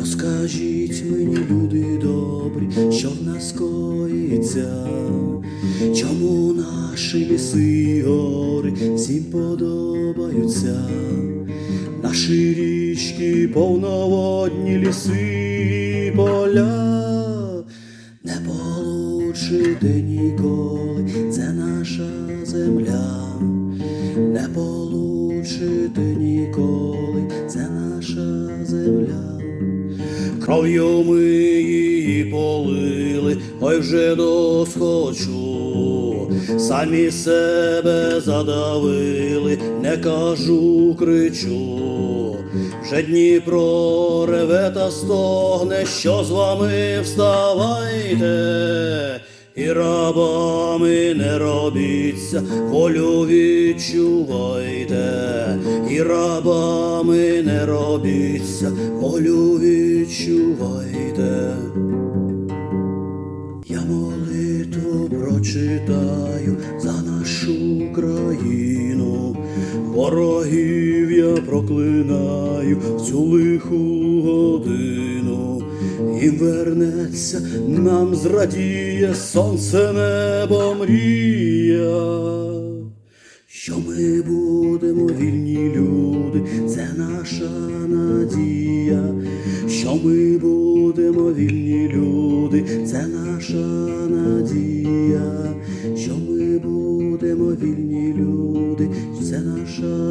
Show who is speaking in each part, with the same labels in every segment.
Speaker 1: Розкажіть мені, люди добрі, що в нас коїться, чому наші ліси і гори всім подобаються, наші річки, повноводні ліси, поля, не получите ніколи, це наша земля, не получите ніколи, це наша земля. Кров'ю ми її полили, ой вже досхочу, самі себе задавили, не кажу, кричу. Вже Дніпро реве та стогне, що з вами вставайте, і рабами не робіться, волю відчувайте, і рабами не робіться, волю відчувайте. Я молитву прочитаю за нашу країну, ворогів я проклинаю в цю лиху годину, і вернеться нам зрадіє сонце небо мрія. Що ми будемо вільні люди, це наша надія, що ми будемо вільні люди, це наша надія, що ми будемо вільні люди, це наша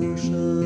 Speaker 1: nasza.